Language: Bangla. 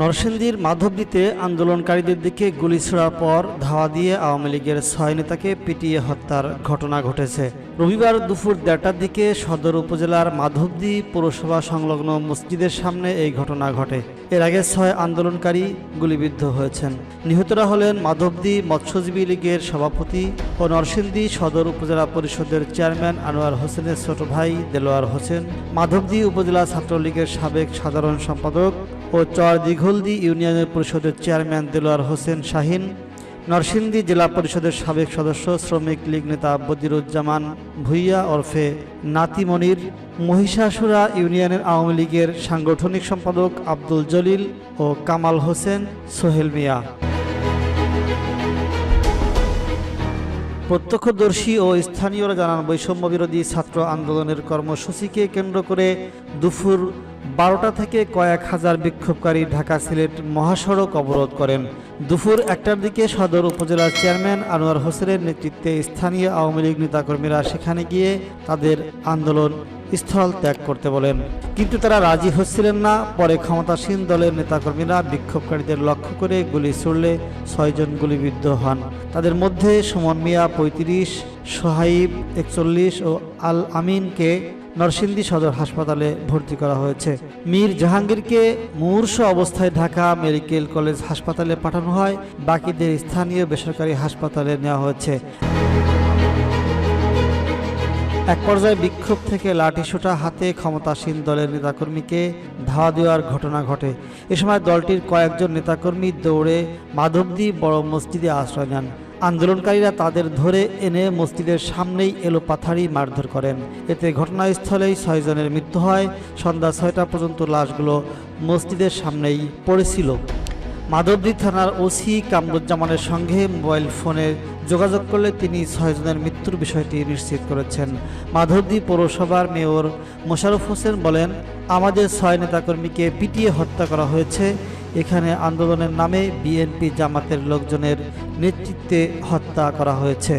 নরসিংদীর মাধবদীতে আন্দোলনকারীদের দিকে গুলি ছোড়ার পর ধাওয়া দিয়ে আওয়ামী লীগের ছয় নেতাকে পিটিয়ে হত্যার ঘটনা ঘটেছে। রবিবার দুপুর দেড়টার দিকে সদর উপজেলার মাধবদী পৌরসভা সংলগ্ন মসজিদের সামনে এই ঘটনা ঘটে। এর আগে ছয় আন্দোলনকারী গুলিবিদ্ধ হয়েছেন। নিহতরা হলেন মাধবদী মৎস্যজীবী লীগের সভাপতি ও নরসিংদী সদর উপজেলা পরিষদের চেয়ারম্যান আনোয়ার হোসেনের ছোট ভাই দেলোয়ার হোসেন। মাধবদী উপজেলা ছাত্রলীগের সাবেক সাধারণ সম্পাদক ও চর দিঘলদি ইউনিয়নের পরিষদের চেয়ারম্যান দেলোয়ার হোসেন শাহিন, নরসিংদী জেলা পরিষদের সাবেক সদস্য শ্রমিক লীগ নেতা বদিরুজ্জামান ভুইয়া ওরফে নাতিমনির মহিষাসুরা ইউনিয়নের আওয়ামী লীগের সাংগঠনিক সম্পাদক আব্দুল জলিল ও কামাল হোসেন সোহেল মিয়া। প্রত্যক্ষদর্শী ও স্থানীয়রা জানান বৈষম্য বিরোধী ছাত্র আন্দোলনের কর্মসূচিকে কেন্দ্র করে দুপুর বারোটা থেকে কয়েক হাজার বিক্ষোভকারী ঢাকা সিলেট মহাসড়ক অবরোধ করেন। দুপুর একটার দিকে সদর উপজেলার চেয়ারম্যান আনোয়ার হোসেনের নেতৃত্বে স্থানীয় আওয়ামী লীগ নেতাকর্মীরা সেখানে গিয়ে তাদের আন্দোলন স্থল ত্যাগ করতে বলেন। কিন্তু তারা রাজি হচ্ছিলেন না। পরে ক্ষমতাসীন দলের নেতাকর্মীরা বিক্ষোভকারীদের লক্ষ্য করে গুলি ছুড়লে ছয়জন গুলিবিদ্ধ হন। তাদের মধ্যে সুমন মিয়া পঁয়ত্রিশ, সোহাইব একচল্লিশ ও আল আমিনকে নরসিংদী সদর হাসপাতালে ভর্তি করা হয়েছে। মীর জাহাঙ্গীরকে মুমূর্ষ অবস্থায় ঢাকা মেডিকেল কলেজ হাসপাতালে পাঠানো হয়। বাকিদের স্থানীয় বেসরকারি হাসপাতালে নেওয়া হয়েছে। এক পর্যায়ে বিক্ষোভ থেকে লাঠিসোঁটা হাতে ক্ষমতাসীন দলের নেতাকর্মীকে ধাওয়া দেওয়ার ঘটনা ঘটে। এ সময় দলটির কয়েকজন নেতাকর্মী দৌড়ে মাধবদী বড় মসজিদে আশ্রয় নেন। আন্দোলনকারীরা তাদের ধরে এনে মসজিদের সামনেই এলোপাথারি মারধর করেন। এতে ঘটনাস্থলেই ছয়জনের মৃত্যু হয়। সন্ধ্যা ছয়টা পর্যন্ত লাশগুলো মসজিদের সামনেই পড়েছিল। মাধবদী থানার ওসি কামরুজ্জামানের সঙ্গে মোবাইল ফোনে যোগাযোগ করলে তিনি ছয়জনের মৃত্যুর বিষয়টি নিশ্চিত করেছেন। মাধবদী পৌরসভার মেয়র মোশারফ হোসেন বলেন, আমাদের ছয় নেতাকর্মীকে পিটিয়ে হত্যা করা হয়েছে। এখানে আন্দোলনের নামে বিএনপি জামাতের লোকজনের নেতৃত্বে হত্যা করা হয়েছে।